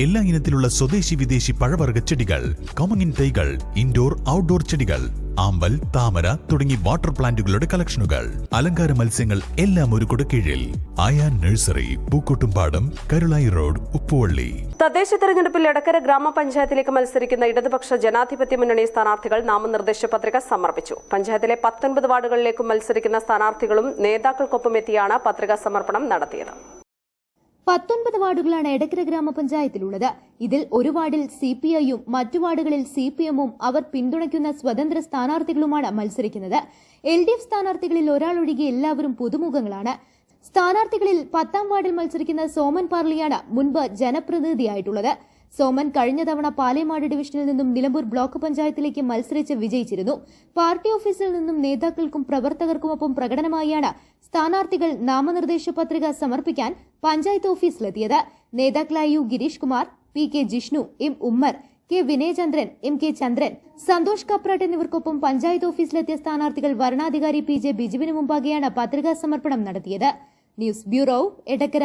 എല്ലാ ഇനത്തിലുള്ള സ്വദേശി വിദേശി പഴവർഗ ചെടികൾ കോമങ്ങിൻ തൈകൾ ഇൻഡോർ ഔട്ട്ഡോർ ചെടികൾ ആമ്പൽ താമര തുടങ്ങി വാട്ടർ പ്ലാന്റുകളുടെ കളക്ഷനുകൾ അലങ്കാര മത്സ്യങ്ങൾ എല്ലാം ഒരു കീഴിൽ ആയാൻ നഴ്സറി പൂക്കോട്ടുംപാടം കരുളായി റോഡ് ഉപ്പുവള്ളി. തദ്ദേശ തെരഞ്ഞെടുപ്പിൽ എടക്കര ഗ്രാമപഞ്ചായത്തിലേക്ക് മത്സരിക്കുന്ന ഇടതുപക്ഷ ജനാധിപത്യ മുന്നണി സ്ഥാനാർത്ഥികൾ നാമനിർദ്ദേശ പത്രിക സമർപ്പിച്ചു. പഞ്ചായത്തിലെ പത്തൊൻപത് വാർഡുകളിലേക്കും മത്സരിക്കുന്ന സ്ഥാനാർത്ഥികളും നേതാക്കൾക്കൊപ്പം എത്തിയാണ് പത്രികാ സമർപ്പണം നടത്തിയത്. പത്തൊൻപത് വാർഡുകളാണ് എടക്കര ഗ്രാമപഞ്ചായത്തിലുള്ളത്. ഇതിൽ ഒരു വാർഡിൽ സി പി ഐയും മറ്റു വാർഡുകളിൽ സി പി എമ്മും അവർ പിന്തുണയ്ക്കുന്ന സ്വതന്ത്ര സ്ഥാനാർത്ഥികളുമാണ് മത്സരിക്കുന്നത്. എൽ ഡി എഫ് സ്ഥാനാർത്ഥികളിൽ ഒരാളൊഴികെ എല്ലാവരും പുതുമുഖങ്ങളാണ്. സ്ഥാനാർത്ഥികളിൽ പത്താം വാർഡിൽ മത്സരിക്കുന്ന സോമൻ പാർലിയാണ് മുൻപ് ജനപ്രതിനിധിയായിട്ടുള്ളത്. സോമൻ കഴിഞ്ഞ തവണ പാലേമാട് ഡിവിഷനിൽ നിന്നും നിലമ്പൂർ ബ്ലോക്ക് പഞ്ചായത്തിലേക്ക് മത്സരിച്ച് വിജയിച്ചിരുന്നു. പാർട്ടി ഓഫീസിൽ നിന്നും നേതാക്കൾക്കും പ്രവർത്തകർക്കുമൊപ്പം പ്രകടനമായാണ് സ്ഥാനാർത്ഥികൾ നാമനിർദ്ദേശ പത്രിക സമർപ്പിക്കാൻ പഞ്ചായത്ത് ഓഫീസിലെത്തിയത്. നേതാക്കളായ U Gireesh Kumar P K Jishnu M Ummer K Vinayachandran M K Chandran Santhosh Kaprattu എന്നിവർക്കൊപ്പം പഞ്ചായത്ത് ഓഫീസിലെത്തിയ സ്ഥാനാർത്ഥികൾ വരണാധികാരി പി ജെ ബിജുവിന് മുമ്പാകെയാണ് പത്രികാ സമർപ്പണം നടത്തിയത്. News bureau Edakkara.